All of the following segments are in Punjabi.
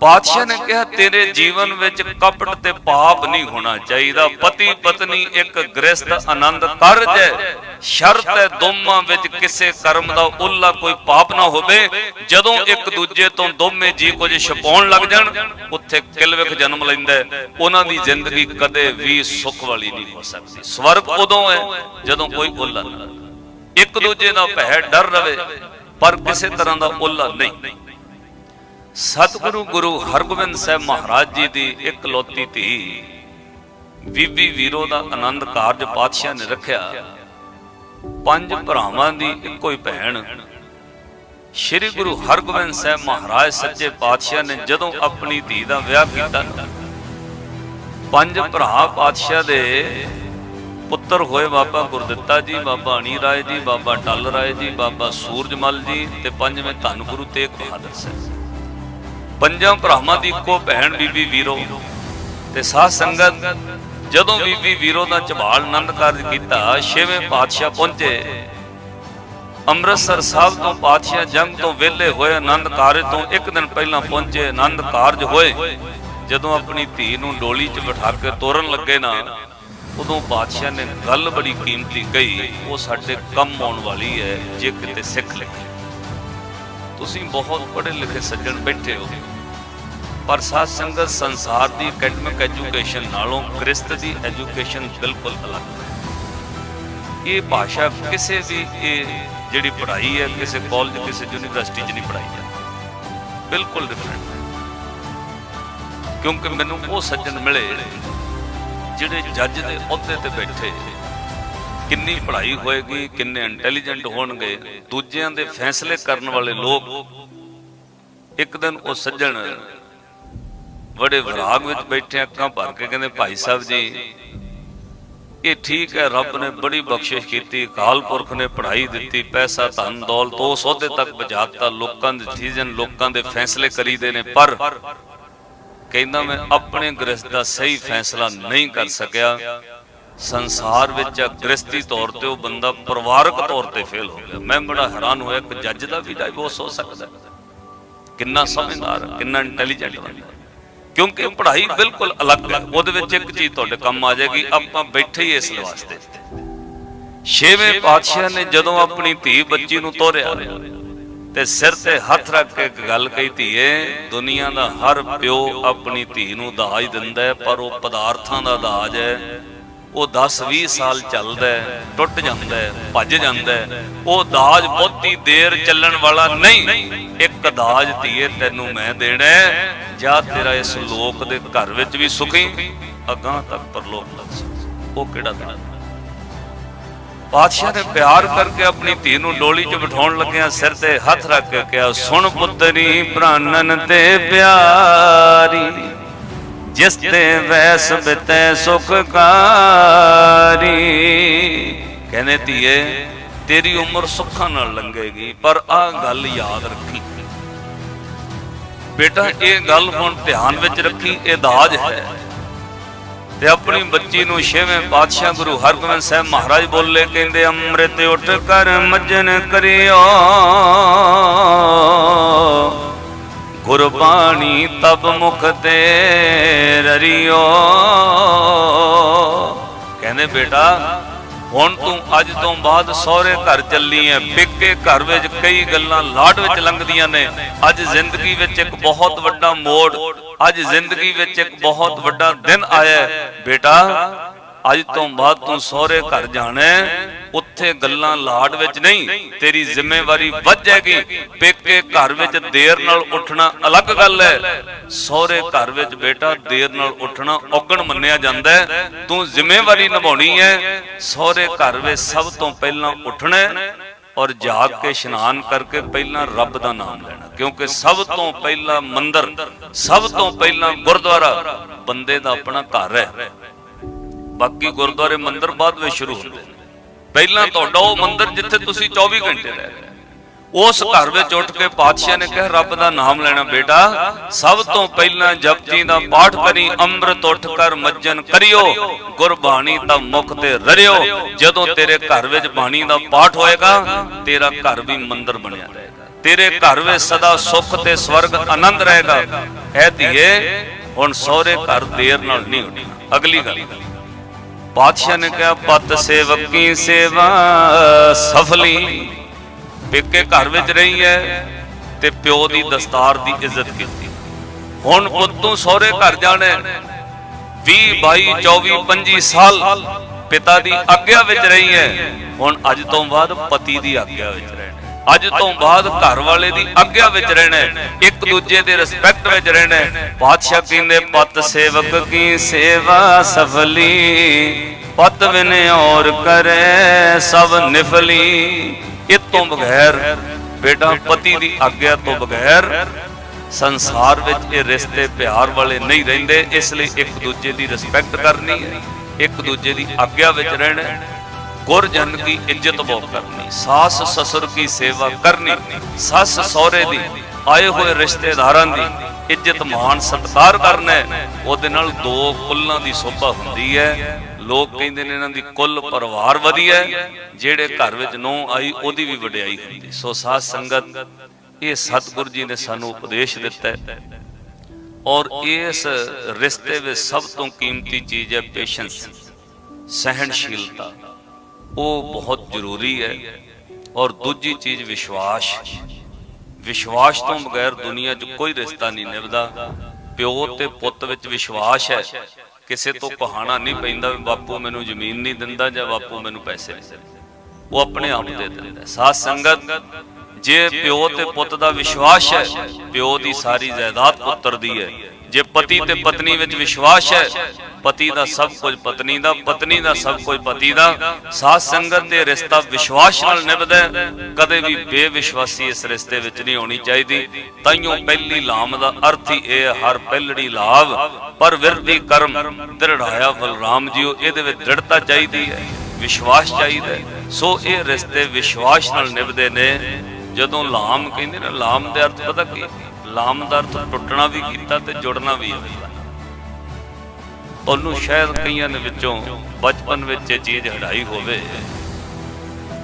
ਪਾਤਸ਼ਾਹ ਨੇ ਕਿਹਾ, ਤੇਰੇ ਜੀਵਨ ਵਿੱਚ ਕਪਟ ਤੇ ਪਾਪ ਨਹੀਂ ਹੋਣਾ ਚਾਹੀਦਾ। ਪਤੀ ਪਤਨੀ ਇੱਕ ਗ੍ਰਸਥ ਆਨੰਦ ਕਾਰਜ ਹੈ ਸ਼ਰਤ ਹੈ ਦੋਵਾਂ ਵਿੱਚ ਕਿਸੇ ਕਰਮ ਦਾ ਉੱਲਾ ਕੋਈ ਪਾਪ ਨਾ ਹੋਵੇ। ਜਦੋਂ ਇੱਕ ਦੂਜੇ ਤੋਂ ਦੋਵੇਂ ਜੀ ਕੁਝ ਛਪਾਉਣ ਲੱਗ ਜਾਣ, ਉੱਥੇ ਕਿਲਵਿਖ ਜਨਮ ਲੈਂਦਾ ਉਹਨਾਂ ਦੀ ਜ਼ਿੰਦਗੀ ਕਦੇ ਵੀ ਸੁੱਖ ਵਾਲੀ ਨਹੀਂ ਹੋ ਸਕਦੀ। ਸਵਰਗ ਉਦੋਂ ਹੈ ਜਦੋਂ ਕੋਈ ਉੱਲਾ ਨਾ ਇੱਕ ਦੂਜੇ ਦਾ ਭੈ ਡਰ ਰਵੇ, ਪਰ ਕਿਸੇ ਤਰ੍ਹਾਂ ਦਾ ਉੱਲਾ ਨਹੀਂ। ਸਤਿਗੁਰੂ ਗੁਰੂ ਹਰਗੋਬਿੰਦ ਸਾਹਿਬ ਮਹਾਰਾਜ ਜੀ ਦੀ ਇਕਲੌਤੀ ਧੀ। ਬੀਬੀ ਵੀਰੋ ਦਾ ਆਨੰਦ ਕਾਰਜ ਪਾਤਸ਼ਾਹ ਨੇ ਰੱਖਿਆ। ਪੰਜ ਭਰਾਵਾਂ ਦੀ ਇੱਕੋ ਹੀ ਭੈਣ। ਸ੍ਰੀ ਗੁਰੂ ਹਰਗੋਬਿੰਦ ਸਾਹਿਬ ਮਹਾਰਾਜ ਸੱਚੇ ਪਾਤਸ਼ਾਹ ਨੇ ਜਦੋਂ ਆਪਣੀ ਧੀ ਦਾ ਵਿਆਹ ਕੀਤਾ, ਪੰਜ ਭਰਾ ਪਾਤਸ਼ਾਹ ਦੇ ਪੁੱਤਰ ਹੋਏ ਬਾਬਾ ਗੁਰਦਿੱਤਾ ਜੀ, ਬਾਬਾ ਅਣੀ ਰਾਏ ਜੀ, ਬਾਬਾ ਟੱਲ ਰਾਏ ਜੀ, ਬਾਬਾ ਸੂਰਜਮਲ ਜੀ ਤੇ ਪੰਜਵੇਂ ਧੰਨ ਗੁਰੂ ਤੇਗ ਬਹਾਦਰ ਸਾਹਿਬ। ਪੰਜਾਂ ਭਰਾਵਾਂ ਦੀ ਇੱਕੋ ਭੈਣ ਬੀਬੀ ਵੀਰੋ ਤੇ ਸਾਧ ਸੰਗਤ, ਜਦੋਂ ਬੀਬੀ ਵੀਰੋ ਦਾ ਝਬਾਲ ਆਨੰਦ ਕਾਰਜ ਕੀਤਾ, ਛੇਵੇਂ ਪਾਤਸ਼ਾਹ ਪਹੁੰਚੇ। ਅੰਮ੍ਰਿਤਸਰ ਸਾਹਿਬ ਤੋਂ ਪਾਤਸ਼ਾਹ ਜੰਗ ਤੋਂ ਵਿਹਲੇ ਹੋਏ ਆਨੰਦ ਕਾਰਜ ਤੋਂ ਇੱਕ ਦਿਨ ਪਹਿਲਾਂ ਪਹੁੰਚੇ, ਆਨੰਦ ਕਾਰਜ ਹੋਏ। ਜਦੋਂ ਆਪਣੀ ਧੀ ਨੂੰ ਡੋਲੀ 'ਚ ਬਿਠਾ ਕੇ ਤੋਰਨ ਲੱਗੇ ਨਾ, ਉਦੋਂ ਪਾਤਸ਼ਾਹ ਨੇ ਗੱਲ ਬੜੀ ਕੀਮਤੀ ਕਹੀ, ਉਹ ਸਾਡੇ ਕੰਮ ਆਉਣ ਵਾਲੀ ਹੈ, ਜੇ ਕਿਤੇ ਸਿੱਖ ਲਈ ਤੁਸੀਂ ਬਹੁਤ ਪੜ੍ਹੇ ਲਿਖੇ ਸੱਜਣ ਬੈਠੇ ਹੋ। ਪਰ ਸਾਧ ਸੰਗਤ ਸੰਸਾਰ ਦੀ ਅਕੈਡਮਿਕ ਐਜੂਕੇਸ਼ਨ ਨਾਲੋਂ ਕ੍ਰਿਸਤ ਦੀ ਐਜੂਕੇਸ਼ਨ ਬਿਲਕੁਲ ਅਲੱਗ ਹੈ। ਇਹ ਭਾਸ਼ਾ ਕਿਸੇ ਵੀ ਇਹ ਜਿਹੜੀ ਪੜ੍ਹਾਈ ਹੈ, ਕਿਸੇ ਕਾਲਜ, ਕਿਸੇ ਯੂਨੀਵਰਸਿਟੀ 'ਚ ਨਹੀਂ ਪੜ੍ਹਾਈ ਜਾਂਦੀ। ਬਿਲਕੁਲ ਡਿਫਰੈਂਟ ਕਿਉਂਕਿ ਮੈਨੂੰ ਉਹ ਸੱਜਣ ਮਿਲੇ ਜਿਹੜੇ ਜੱਜ ਦੇ ਅਹੁਦੇ ਤੇ ਬੈਠੇ ਕਿੰਨੀ ਪੜ੍ਹਾਈ ਹੋਏਗੀ, ਕਿੰਨੇ ਇੰਟੈਲੀਜੈਂਟ ਹੋਣਗੇ, ਦੂਜਿਆਂ ਦੇ ਫੈਸਲੇ ਕਰਨ ਵਾਲੇ ਲੋਕ ਇੱਕ ਦਿਨ ਉਹ ਸੱਜਣ ਬੜੇ ਵਿਰਾਗ ਵਿੱਚ ਬੈਠੇ, ਅੱਖਾਂ ਭਰ ਕੇ ਕਹਿੰਦੇ, ਭਾਈ ਸਾਹਿਬ ਜੀ, ਇਹ ਠੀਕ ਹੈ, ਰੱਬ ਨੇ ਬੜੀ ਬਖਸ਼ਿਸ਼ ਕੀਤੀ, ਅਕਾਲ ਪੁਰਖ ਨੇ ਪੜ੍ਹਾਈ ਦਿੱਤੀ, ਪੈਸਾ, ਧਨ, ਦੌਲਤ, ਉਹ ਸੌਦੇ ਤੱਕ ਬਚਾਤਾ ਲੋਕਾਂ ਦੇ ਡਿਸੀਜਨ ਲੋਕਾਂ ਦੇ ਫੈਸਲੇ ਕਰੀਦੇ ਨੇ, ਪਰ ਕਹਿੰਦਾ ਮੈਂ ਆਪਣੇ ਗ੍ਰਸਤ ਦਾ ਸਹੀ ਫੈਸਲਾ ਨਹੀਂ ਕਰ ਸਕਿਆ। ਸੰਸਾਰ ਵਿੱਚ ਗ੍ਰਸਤੀ ਤੌਰ ਤੇ ਉਹ ਬੰਦਾ ਪਰਿਵਾਰਕ ਤੌਰ ਤੇ ਫੇਲ ਹੋ ਗਿਆ। ਮੈਂ ਬੜਾ ਹੈਰਾਨ ਹੋਇਆ ਕਿ ਜੱਜ ਦਾ ਵੀ ਡਾਈਵੋਰਸ ਹੋ ਸਕਦਾ ਕਿੰਨਾ ਸਮਝਦਾਰ, ਕਿੰਨਾ ਇੰਟੈਲੀਜੈਂਟ ਬੰਦਾ ਕਿਉਂਕਿ ਪੜ੍ਹਾਈ ਬਿਲਕੁਲ ਅਲੱਗ ਹੈ। ਉਹਦੇ ਵਿੱਚ ਇੱਕ ਚੀਜ਼ ਤੁਹਾਡੇ ਕੰਮ ਆ ਜਾਏਗੀ, ਆਪਾਂ ਬੈਠੇ ਹੀ ਇਸ ਵਾਸਤੇ। ਛੇਵੇਂ ਪਾਤਸ਼ਾਹ ਨੇ ਜਦੋਂ ਆਪਣੀ ਧੀ ਬੱਚੀ ਨੂੰ ਤੋਰਿਆ, ਤੇ ਸਿਰ ਤੇ ਹੱਥ ਰੱਖ ਕੇ ਇੱਕ ਗੱਲ ਕਹੀ, ਧੀਏ, ਦੁਨੀਆ ਦਾ ਹਰ ਪਿਓ ਆਪਣੀ ਧੀ ਨੂੰ ਦਾਜ ਦਿੰਦਾ ਪਰ ਉਹ ਪਦਾਰਥਾਂ ਦਾ ਦਾਜ ਹੈ। ਉਹ 10-20 ਸਾਲ ਚੱਲਦਾ ਹੈ, ਟੁੱਟ ਜਾਂਦਾ ਹੈ, ਭੱਜ ਜਾਂਦਾ ਹੈ। ਉਹ ਦਾਜ ਬਹੁਤੀ ਦੇਰ ਚੱਲਣ ਵਾਲਾ ਨਹੀਂ। ਇੱਕ ਦਾਜ ਧੀਏ ਤੈਨੂੰ ਮੈਂ ਦੇਣਾ ਜਾਂ ਤੇਰਾ ਇਸ ਲੋਕ ਦੇ ਘਰ ਵਿੱਚ ਵੀ ਸੁਖੀ। ਅਗਾਹ ਤੱਕ ਪਰਲੋਕ ਲੱਗ ਸਕਦਾ ਉਹ ਕਿਹੜਾ ਦਾਜ? ਪਾਤਸ਼ਾਹ ਨੇ ਪਿਆਰ ਕਰਕੇ ਆਪਣੀ ਧੀ ਨੂੰ ਡੋਲੀ 'ਚ ਬਿਠਾਉਣ ਲੱਗਿਆ ਸਿਰ ਤੇ ਹੱਥ ਰੱਖ ਕੇ ਕਿਹਾ, ਸੁਣ ਪੁੱਤਰੀ, ਪ੍ਰਾਨਨ ਤੇ ਪਿਆਰੀ। ਜਿਸ ਤੇ ਵੈਸ ਬਿਤੈ ਸੁਖ ਕਹਿੰਦੇ ਧੀਏ, ਤੇਰੀ ਉਮਰ ਸੁੱਖਾਂ ਨਾਲ ਲੰਘੇਗੀ, ਪਰ ਆਹ ਗੱਲ ਯਾਦ ਰੱਖੀ। ਬੇਟਾ, ਇਹ ਗੱਲ ਹੁਣ ਧਿਆਨ ਵਿੱਚ ਰੱਖੀ, ਇਹ ਦਾਜ ਹੈ। ਤੇ ਆਪਣੀ ਬੱਚੀ ਨੂੰ ਛੇਵੇਂ ਪਾਤਸ਼ਾਹ ਗੁਰੂ ਹਰਗੋਬਿੰਦ ਸਾਹਿਬ ਮਹਾਰਾਜ ਬੋਲੇ, ਕਹਿੰਦੇ, ਅੰਮ੍ਰਿਤ ਉੱਠ ਕਰ, ਮਜਨ ਕਰਿਓ। ਗੁਰਬਾਣੀ ਤਬ ਮੁਖ ਤੇ ਰਰਿਓ। ਕਹਿੰਦੇ ਬੇਟਾ, ਹੁਣ ਤੂੰ ਅੱਜ ਤੋਂ ਬਾਅਦ ਸਹੁਰੇ ਘਰ ਚੱਲੀ ਐ। ਪਿੱਕੇ ਘਰ ਵਿੱਚ ਕਈ ਗੱਲਾਂ ਲਾਡ ਵਿੱਚ ਲੰਘਦੀਆਂ ਨੇ। ਅੱਜ ਜ਼ਿੰਦਗੀ ਵਿੱਚ ਇੱਕ ਬਹੁਤ ਵੱਡਾ ਮੋੜ, ਅੱਜ ਜ਼ਿੰਦਗੀ ਵਿੱਚ ਇੱਕ ਬਹੁਤ ਵੱਡਾ ਦਿਨ ਆਇਆ। ਬੇਟਾ, ਅੱਜ ਤੋਂ ਬਾਅਦ ਤੂੰ ਸਹੁਰੇ ਘਰ ਜਾਣਾ ਉੱਥੇ ਗੱਲਾਂ ਲਾਡ ਵਿੱਚ ਨਹੀਂ। ਤੇਰੀ ਜ਼ਿੰਮੇਵਾਰੀ ਵੱਧ ਜਾਏਗੀ। ਪੇਕੇ ਘਰ ਵਿੱਚ ਦੇਰ ਨਾਲ ਉੱਠਣਾ ਅਲੱਗ ਗੱਲ ਹੈ। ਸਹੁਰੇ ਘਰ ਵਿੱਚ ਬੇਟਾ ਦੇਰ ਨਾਲ ਉੱਠਣਾ ਔਗਣ ਮੰਨਿਆ ਜਾਂਦਾ ਹੈ। ਤੂੰ ਜ਼ਿੰਮੇਵਾਰੀ ਨਿਭਾਉਣੀ ਹੈ। ਸਹੁਰੇ ਘਰ ਵਿੱਚ ਸਭ ਤੋਂ ਪਹਿਲਾਂ ਉੱਠਣਾ ਔਰ ਜਾਗ ਕੇ ਇਸ਼ਨਾਨ ਕਰਕੇ ਪਹਿਲਾਂ ਰੱਬ ਦਾ ਨਾਮ ਲੈਣਾ। ਕਿਉਂਕਿ ਸਭ ਤੋਂ ਪਹਿਲਾਂ ਮੰਦਰ, ਸਭ ਤੋਂ ਪਹਿਲਾਂ ਗੁਰਦੁਆਰਾ ਬੰਦੇ ਦਾ ਆਪਣਾ ਘਰ ਹੈ। ਬਾਕੀ ਗੁਰਦੁਆਰੇ ਮੰਦਿਰ ਬਾਅਦ ਵਿੱਚ ਸ਼ੁਰੂ ਹੁੰਦੇ ਨੇ। ਪਹਿਲਾਂ ਤੁਹਾਡਾ ਉਹ ਮੰਦਿਰ ਜਿੱਥੇ ਤੁਸੀਂ 24 ਘੰਟੇ ਰਹਿ ਰਹੇ ਉਸ ਘਰ ਵਿੱਚ ਉੱਠ ਕੇ ਪਾਤਸ਼ਾਹ ਨੇ ਕਿਹਾ, ਰੱਬ ਦਾ ਨਾਮ ਲੈਣਾ ਬੇਟਾ, ਸਭ ਤੋਂ ਪਹਿਲਾਂ ਜਪਜੀ ਦਾ ਪਾਠ ਕਰੀ, ਅੰਮ੍ਰਿਤ ਉੱਠ ਕਰ, ਮੱਜਨ ਕਰਿਓ, ਗੁਰਬਾਣੀ ਦਾ ਮੁਖ ਤੇ ਰਰਿਓ। ਜਦੋਂ ਤੇਰੇ ਘਰ ਵਿੱਚ ਬਾਣੀ ਦਾ ਪਾਠ ਹੋਏਗਾ, ਤੇਰਾ ਘਰ ਵੀ ਮੰਦਿਰ ਬਣਿਆ ਰਹੇਗਾ। ਤੇਰੇ ਘਰ ਵਿੱਚ ਸਦਾ ਸੁੱਖ ਤੇ ਸਵਰਗ ਆਨੰਦ ਰਹੇਗਾ। ਐ ਧੀਏ, ਹੁਣ ਸਹੁਰੇ ਘਰ ਦੇਰ ਨਾਲ ਨਹੀਂ ਉੱਠਣਾ। ਅਗਲੀ ਗੱਲ। ਬਾਦਸ਼ਾਹ ਨੇ ਕਿਹਾ ਪਤ ਸੇਵਕੀ ਸੇਵਾ? ਸਫਲੀ। ਪੇਕੇ ਘਰ ਵਿੱਚ ਰਹੀ ਹੈ ਤੇ ਪਿਓ ਦੀ ਦਸਤਾਰ ਦੀ ਇੱਜ਼ਤ ਕੀਤੀ। ਹੁਣ ਪੁੱਤ ਤੂੰ ਸਹੁਰੇ ਘਰ ਜਾਣਾ ਹੈ। 20 22 24 25 ਸਾਲ ਪਿਤਾ ਦੀ ਆਗਿਆ ਵਿੱਚ ਰਹੀ ਹੈ ਹੁਣ ਅੱਜ ਤੋਂ ਬਾਅਦ ਪਤੀ ਦੀ ਆਗਿਆ ਵਿੱਚ ਅੱਜ ਤੋਂ ਬਾਅਦ ਘਰ ਵਾਲੇ ਦੀ ਆਗਿਆ ਵਿੱਚ ਰਹਿਣਾ ਇੱਕ ਦੂਜੇ ਦੇ ਰਿਸਪੈਕਟ ਵਿੱਚ ਰਹਿਣਾ ਬਾਦਸ਼ਾਹ ਕਹਿੰਦੇ, ਪਤ ਸੇਵਕ ਕੀ ਸੇਵਾ ਸਫਲੀ? ਪਤ ਬਿਨ ਔਰ ਕਰੇ ਸਭ ਨਿਫਲੀ। ਇਹ ਤੋਂ ਬਗੈਰ ਬੇਟਾ ਪਤੀ ਦੀ ਆਗਿਆ ਤੋਂ ਬਗੈਰ ਸੰਸਾਰ ਵਿੱਚ ਇਹ ਰਿਸ਼ਤੇ ਪਿਆਰ ਵਾਲੇ ਨਹੀਂ ਰਹਿੰਦੇ, ਇਸ ਲਈ ਇੱਕ ਦੂਜੇ ਦੀ ਰਿਸਪੈਕਟ ਕਰਨੀ ਹੈ, ਇੱਕ ਦੂਜੇ ਦੀ ਆਗਿਆ ਵਿੱਚ ਰਹਿਣਾ ਗੁਰਜਨ ਕੀ ਇੱਜ਼ਤ ਬਹੁ ਕਰਨੀ, ਸਾਸ ਸਸੁਰ ਕੀ ਸੇਵਾ ਕਰਨੀ, ਸੱਸ ਸਹੁਰੇ ਦੀ, ਆਏ ਹੋਏ ਰਿਸ਼ਤੇਦਾਰਾਂ ਦੀ ਇੱਜ਼ਤ ਮਾਣ ਸਤਿਕਾਰ ਕਰਨਾ ਉਹਦੇ ਨਾਲ ਦੋ ਕੁੱਲਾਂ ਦੀ ਸੋਭਾ ਹੁੰਦੀ ਹੈ। ਲੋਕ ਕਹਿੰਦੇ ਨੇ ਇਹਨਾਂ ਦੀ ਕੁੱਲ ਪਰਿਵਾਰ ਵਧੀਆ ਜਿਹੜੇ ਘਰ ਵਿੱਚ ਨੋ ਆਈ, ਉਹਦੀ ਵੀ ਵਡਿਆਈ ਹੁੰਦੀ। ਸੋ ਸਾਧ ਸੰਗਤ, ਇਹ ਸਤਿਗੁਰੂ ਜੀ ਨੇ ਸਾਨੂੰ ਉਪਦੇਸ਼ ਦਿੱਤਾ ਹੈ। ਔਰ ਇਸ ਰਿਸ਼ਤੇ ਵਿੱਚ ਸਭ ਤੋਂ ਕੀਮਤੀ ਚੀਜ਼ ਹੈ ਪੇਸ਼ੈਂਸ, ਸਹਿਣਸ਼ੀਲਤਾ। ਉਹ ਬਹੁਤ ਜ਼ਰੂਰੀ ਹੈ। ਔਰ ਦੂਜੀ ਚੀਜ਼ ਵਿਸ਼ਵਾਸ। ਵਿਸ਼ਵਾਸ ਤੋਂ ਬਗੈਰ ਦੁਨੀਆ 'ਚ ਕੋਈ ਰਿਸ਼ਤਾ ਨਹੀਂ ਨਿਭਦਾ। ਪਿਓ ਤੇ ਪੁੱਤ ਵਿੱਚ ਵਿਸ਼ਵਾਸ ਹੈ। ਕਿਸੇ ਤੋਂ ਕਹਾਣਾ ਨਹੀਂ ਪੈਂਦਾ ਬਾਪੂ ਮੈਨੂੰ ਜ਼ਮੀਨ ਨਹੀਂ ਦਿੰਦਾ ਜਾਂ ਬਾਪੂ ਮੈਨੂੰ ਪੈਸੇ ਨਹੀਂ ਦਿੰਦਾ। ਉਹ ਆਪਣੇ ਆਪ ਦੇ ਦਿੰਦਾ। ਹੈ। ਸਾਧ ਸੰਗਤ, ਜੇ ਪਿਓ ਤੇ ਪੁੱਤ ਦਾ ਵਿਸ਼ਵਾਸ ਹੈ, ਪਿਓ ਦੀ ਸਾਰੀ ਜਾਇਦਾਦ ਪੁੱਤਰ ਦੀ ਹੈ। ਜੇ ਪਤੀ ਤੇ ਪਤਨੀ ਵਿੱਚ ਵਿਸ਼ਵਾਸ ਹੈ, ਪਤੀ ਦਾ ਸਭ ਕੁਝ ਪਤਨੀ ਦਾ ਪਤਨੀ ਦਾ ਸਭ ਕੁਝ ਪਤੀ ਦਾ। ਸਾਧ ਸੰਗਤ ਦੇ ਰਿਸ਼ਤਾ ਵਿਸ਼ਵਾਸ ਨਾਲ ਨਿਭਦਾ ਕਦੇ ਵੀ ਬੇਵਿਸ਼ਵਾਸੀ ਇਸ ਰਿਸ਼ਤੇ ਵਿੱਚ ਨਹੀਂ ਹੋਣੀ ਚਾਹੀਦੀ। ਤਾਈਓ ਪਹਿਲੀ ਲਾਮ ਦਾ ਅਰਥ ਹੀ ਇਹ ਹਰ ਪਹਿਲੜੀ ਲਾਭ, ਪਰ ਵਿਰਦੀ ਕਰਮ ਦ੍ਰਿੜਾਇਆ ਬਲਰਾਮ ਜੀਓ, ਇਹਦੇ ਵਿੱਚ ਦ੍ਰਿੜਤਾ ਚਾਹੀਦੀ ਹੈ, ਵਿਸ਼ਵਾਸ ਚਾਹੀਦਾ ਸੋ ਇਹ ਰਿਸ਼ਤੇ ਵਿਸ਼ਵਾਸ ਨਾਲ ਨਿਭਦੇ ਨੇ। ਜਦੋਂ ਲਾਮ ਕਹਿੰਦੇ ਨੇ, ਲਾਮ ਦੇ ਅਰਥ ਪਤਾ ਕੀ? ਲਾਮ ਦਾ ਅਰਥ ਟੁੱਟਣਾ ਵੀ ਕੀਤਾ ਤੇ ਜੁੜਨਾ ਵੀ ਹੈ ਉਹਨੂੰ ਸ਼ਾਇਦ ਕਈਆਂ ਦੇ ਵਿੱਚੋਂ ਬਚਪਨ ਵਿੱਚ ਇਹ ਚੀਜ਼ ਹਟਾਈ ਹੋਵੇ।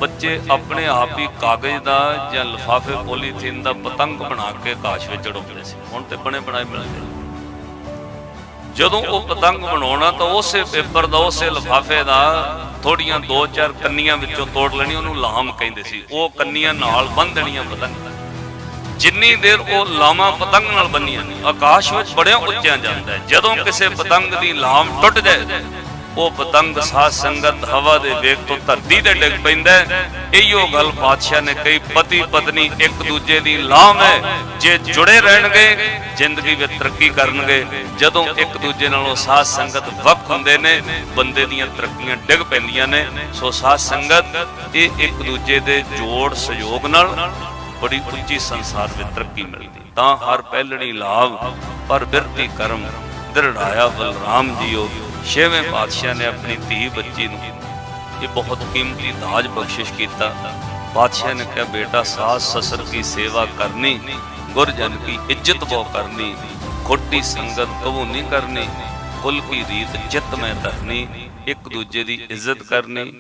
ਬੱਚੇ ਆਪਣੇ ਆਪ ਹੀ ਕਾਗਜ਼ ਦਾ ਜਾਂ ਲਿਫਾਫੇ ਪੋਲੀਥੀਨ ਦਾ ਪਤੰਗ ਬਣਾ ਕੇ ਕਾਸ਼ ਵਿੱਚ ਉਡਾਉਂਦੇ ਸੀ। ਹੁਣ ਤੇ ਬਣੇ ਬਣਾਏ ਮਿਲਦੇ ਜਦੋਂ ਉਹ ਪਤੰਗ ਬਣਾਉਣਾ ਤਾਂ ਉਸੇ ਪੇਪਰ ਦਾ, ਉਸੇ ਲਿਫਾਫੇ ਦਾ ਥੋੜੀਆਂ ਦੋ ਚਾਰ ਕੰਨੀਆਂ ਵਿੱਚੋਂ ਤੋੜ ਲੈਣੀ, ਉਹਨੂੰ ਲਾਮ ਕਹਿੰਦੇ ਸੀ। ਉਹ ਕੰਨੀਆਂ ਨਾਲ ਬੰਨ੍ਹ ਦੇਣੀਆਂ ਪਤੰਗ। ਜਿੰਨੀ ਦੇਰ ਉਹ ਲਾਵਾਂ ਪਤੰਗ ਨਾਲ ਬੰਨੀਆਂ ਨੇ ਆਕਾਸ਼ ਵਿੱਚ ਬੜਿਆਂ ਉੱਚਿਆਂ ਜਾਂਦਾ ਹੈ। ਜਦੋਂ ਕਿਸੇ ਪਤੰਗ ਦੀ ਲਾਮ ਟੁੱਟ ਜਾਏ, ਉਹ ਪਤੰਗ ਸਾਧ ਸੰਗਤ ਹਵਾ ਦੇ ਵੇਗ ਤੋਂ ਧਰਤੀ ਤੇ ਡਿੱਗ ਪੈਂਦਾ ਹੈ। ਗੱਲ ਪਾਤਸ਼ਾਹ ਨੇ ਕਹੀ, ਪਤੀ ਪਤਨੀ ਇੱਕ ਦੂਜੇ ਦੀ ਲਾਮ ਹੈ। ਜੇ ਜੁੜੇ ਰਹਿਣਗੇ, ਜ਼ਿੰਦਗੀ ਵਿੱਚ ਤਰੱਕੀ ਕਰਨਗੇ। ਜਦੋਂ ਇੱਕ ਦੂਜੇ ਨਾਲੋਂ ਸਾਧ ਸੰਗਤ ਵੱਖ ਹੁੰਦੇ ਨੇ, ਬੰਦੇ ਦੀਆਂ ਤਰੱਕੀਆਂ ਡਿੱਗ ਪੈਂਦੀਆਂ ਨੇ। ਸੋ ਸਾਧ ਸੰਗਤ, ਇਹ ਇੱਕ ਦੂਜੇ ਦੇ ਜੋੜ ਸਹਿਯੋਗ ਨਾਲ ਬੜੀ ਉੱਚੀ ਸੰਸਾਰ ਵਿੱਚ ਤਰੱਕੀ ਮਿਲਦੀ। ਤਾਂ ਹਰ ਪਹਿਲਣੀ ਲਾਭ ਪਰ ਬਿਰਤੀ ਕਰਮ ਦ੍ਰਿੜਾਇਆ ਬਲਰਾਮ ਜੀਓ। ਛੇਵੇਂ ਪਾਤਸ਼ਾਹ ਨੇ ਆਪਣੀ ਧੀ ਬੱਚੀ ਨੂੰ ਇਹ ਬਹੁਤ ਕੀਮਤੀ ਦਾਜ ਬਖਸ਼ਿਸ਼ ਕੀਤਾ। ਪਾਤਸ਼ਾਹ ਨੇ ਕਿਹਾ, ਬੇਟਾ ਸਾਸ ਸਸਰ ਕੀ ਸੇਵਾ ਕਰਨੀ, ਗੁਰਜਨ ਕੀ ਇੱਜ਼ਤ ਬਹੁ ਕਰਨੀ, ਖੋਟੀ ਸੰਗਤ ਕਬੂ ਨਹੀਂ ਕਰਨੀ, ਕੁਲ ਕੀ ਰੀਤ ਚਿੱਤ ਮੈਂ ਧਰਨੀ, ਇੱਕ ਦੂਜੇ ਦੀ ਇੱਜ਼ਤ ਕਰਨੀ